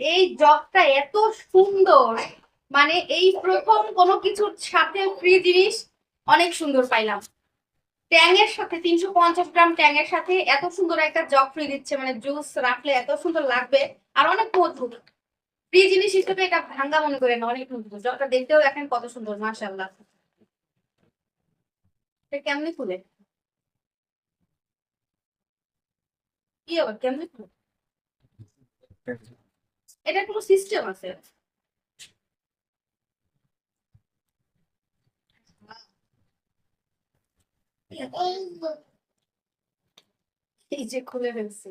এই জগটা এত সুন্দর। মানে এই প্রথম কোনো কিছুর সাথে ফ্রি জিনিস অনেক সুন্দর পাইলাম। ট্যাংয়ের সাথে, তিনশো পঞ্চাশ গ্রাম ট্যাংয়ের সাথে এত সুন্দর একটা জগ ফ্রি দিচ্ছে মানে জুস রাখলে এত সুন্দর লাগবে। আর অনেক মজবুত ফ্রি জিনিস হিসেবে এটা ভাঙ্গা মনে করেন অনেক মজবুত জগটা দেখতেও দেখেন কত সুন্দর, মাশাআল্লাহ। এটা কেমনি খুলে কি আবার, কেমনি খুলে এটা কোনো সিস্টেম আছে? এই যে খুলে ফেলছি।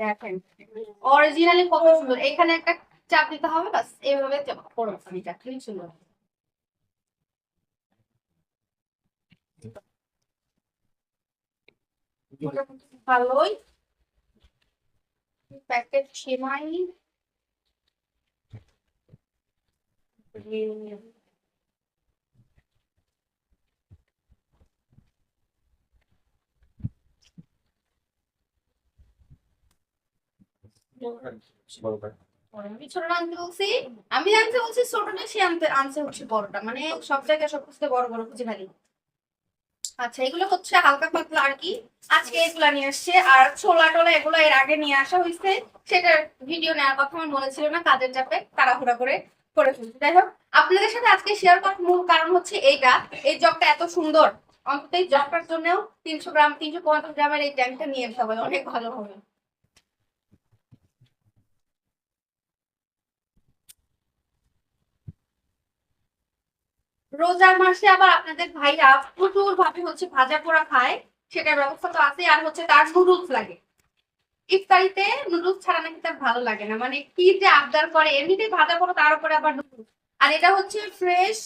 দেখেন অরিজিনালি কত সুন্দর। এখানে একটা চাপ দিতে হবে বাস এইভাবে চাপ করো এটা কি সুন্দর ভালোই। প্যাকেট সেমাই। আমি আনতে বলছি। ছোটটা সে আনতে আনছে হচ্ছে বড়টা। মানে সব জায়গায় সব বড় বড় খুঁজে খালি আচ্ছা এগুলো হচ্ছে হালকা পাতলা আর কি। আজকে এগুলা নিয়ে আসছে আর ছোলা টোলা এগুলো এর আগে নিয়ে আসা হয়েছে। সেটার ভিডিও নেওয়ার কথা আমার মনে ছিল না কাজের চাপে তাড়াহুড়া করে করে ফেলছি যাই হোক, আপনাদের সাথে আজকে শেয়ার করার মূল কারণ হচ্ছে এইটা। এই জগটা এত সুন্দর। অন্তত এই জগটার জন্যও তিনশো গ্রাম, তিনশো পঞ্চাশ গ্রামের এই ট্যাঙ্কটা নিয়ে সবাই অনেক ভালো হবে। রোজার মাসে আবার আপনাদের ভাইরা প্রচুর ভাবে হচ্ছে ভাজা পোড়া খায়, সেটার ব্যবস্থা তো আছে আর হচ্ছে তার নুডলস লাগে। ইফতারিতে নুডলস ছাড়া নাকি তার ভালো লাগে না। মানে কি যে আবদার করে এমনিতে ভাজা পোড়া, তার উপরে আবার নুডলস। আর এটা হচ্ছে ফ্রেশ,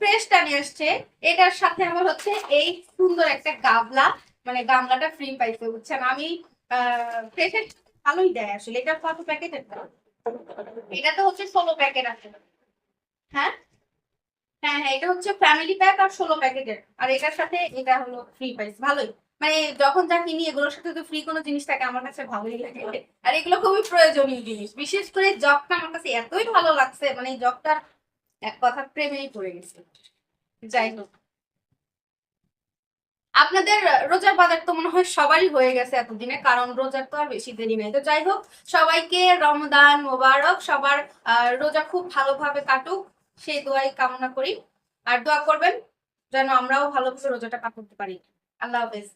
ফ্রেশটা নিয়ে আসছে। এটার সাথে আমার হচ্ছে এই সুন্দর একটা গাবলা মানে গামলাটা ফ্রি পাইছে, বুঝছেন? আমি ফ্রেশের ভালোই দেয় আসলে। এটা কত প্যাকেট এটা তো হচ্ছে ষোলো প্যাকেট আছে। হ্যাঁ? হ্যাঁ হ্যাঁ এটা হচ্ছে ফ্যামিলি প্যাক আর ষোলো প্যাকেটের। আর এটার সাথে এটা হলো ফ্রি প্রাইস ভালোই। মানে যখন যা কিনি, এগুলোর সাথে তো ফ্রি কোনো জিনিস থাকে আমার কাছে ভালোই লাগে। আর এগুলো খুবই প্রয়োজনীয় জিনিস। বিশেষ করে জগটা আমার কাছে এতই ভালো লাগছে মানে এই জগটা এক কথা প্রেমেই পড়ে গেছে। যাই হোক। আপনাদের রোজার বাজার তো মনে হয় সবারই হয়ে গেছে এতদিনে, কারণ রোজার তো আর বেশি দেরি নেই। তো যাই হোক, সবাইকে রমদান মোবারক, সবার রোজা খুব ভালোভাবে কাটুক। সেই দোয়াই কামনা করি। আর দোয়া করবেন যেন আমরাও ভালোভাবে রোজাটা কাটাতে পারি। আল্লাহ হাফেজ।